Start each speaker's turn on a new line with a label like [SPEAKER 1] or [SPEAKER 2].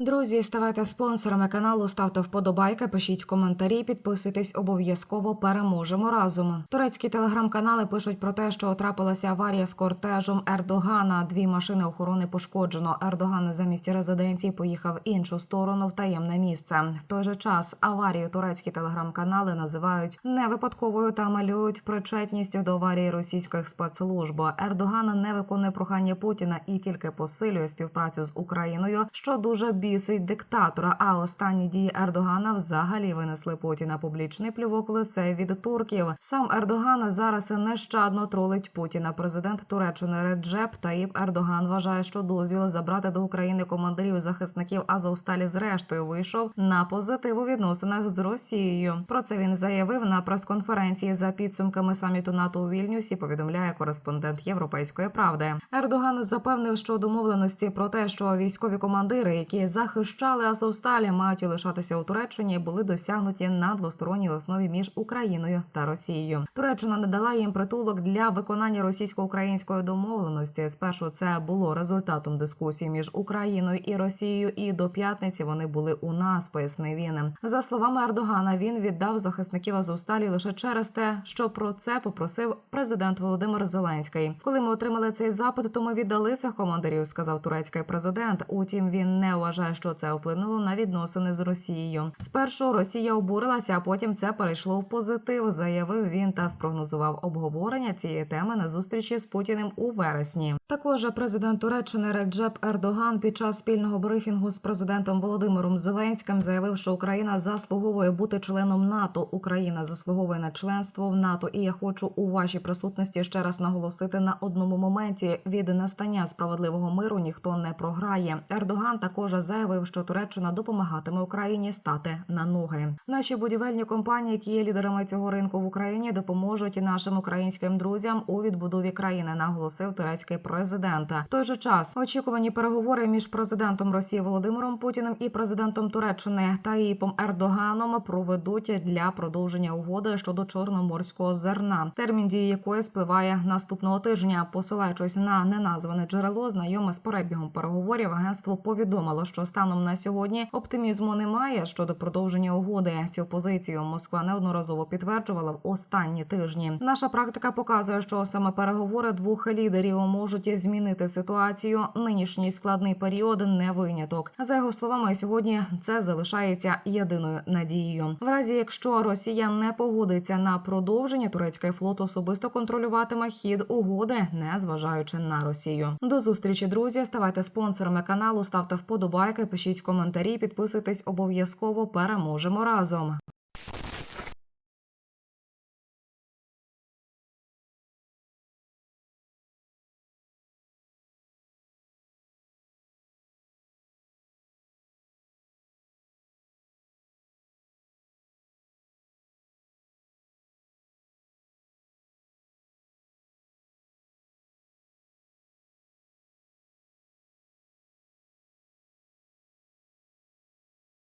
[SPEAKER 1] Друзі, ставайте спонсорами каналу, ставте вподобайки, пишіть коментарі, підписуйтесь обов'язково. Переможемо разом. Турецькі телеграм-канали пишуть про те, що трапилася аварія з кортежем Ердогана. Дві машини охорони пошкоджено. Ердоган замість резиденції поїхав іншу сторону в таємне місце. В той же час аварію турецькі телеграм-канали називають не випадковою та малюють причетністю до аварії російських спецслужб. Ердоган не виконує прохання Путіна і тільки посилює співпрацю з Україною, що дуже бісить диктатора. А останні дії Ердогана взагалі винесли Путіна публічний плювок в лице від турків. Сам Ердоган зараз нещадно тролить Путіна. Президент Туреччини Реджеп Таїп Ердоган вважає, що дозвіл забрати до України командирів захисників Азовсталі зрештою вийшов на позитив у відносинах з Росією. Про це він заявив на прес-конференції за підсумками саміту НАТО у Вільнюсі. Повідомляє кореспондент Європейської правди. Ердоган запевнив, що домовленості про те, що військові командири, які захищали Азовсталі, мають лишатися у Туреччині, були досягнуті на двосторонній основі між Україною та Росією. Туреччина не дала їм притулок для виконання російсько-української домовленості. Спершу це було результатом дискусії між Україною і Росією. І до п'ятниці вони були у нас. Пояснив він. За словами Ердогана, він віддав захисників Азовсталі лише через те, що про це попросив президент Володимир Зеленський. Коли ми отримали цей запит, то ми віддали цих командирів, сказав турецький президент. Утім, він не вважає, що це вплинуло на відносини з Росією. Спершу Росія обурилася, а потім це перейшло в позитив, заявив він та спрогнозував обговорення цієї теми на зустрічі з Путіним у вересні. Також президент Туреччини Реджеп Ердоган під час спільного брифінгу з президентом Володимиром Зеленським заявив, що Україна заслуговує бути членом НАТО. Україна заслуговує на членство в НАТО. І я хочу у вашій присутності ще раз наголосити на одному моменті: від настання справедливого миру ніхто не програє. Ердоган також заявив, що Туреччина допомагатиме Україні стати на ноги. Наші будівельні компанії, які є лідерами цього ринку в Україні, допоможуть і нашим українським друзям у відбудові країни. Наголосив турецький президент. В той же час очікувані переговори між президентом Росії Володимиром Путіним і президентом Туреччини Таїпом Ердоганом проведуть для продовження угоди щодо чорноморського зерна, термін дії якої спливає наступного тижня. Посилаючись на неназване джерело, знайоме з перебігом переговорів, агентство повідомило, що станом на сьогодні оптимізму немає щодо продовження угоди. Цю позицію Москва неодноразово підтверджувала в останні тижні. Наша практика показує, що саме переговори двох лідерів можуть змінити ситуацію. Нинішній складний період не виняток. За його словами, сьогодні це залишається єдиною надією. В разі якщо Росія не погодиться на продовження, турецький флот особисто контролюватиме хід угоди, не зважаючи на Росію. До зустрічі, друзі. Ставайте спонсорами каналу, ставте вподобайки, пишіть коментарі, підписуйтесь обов'язково. Переможемо разом.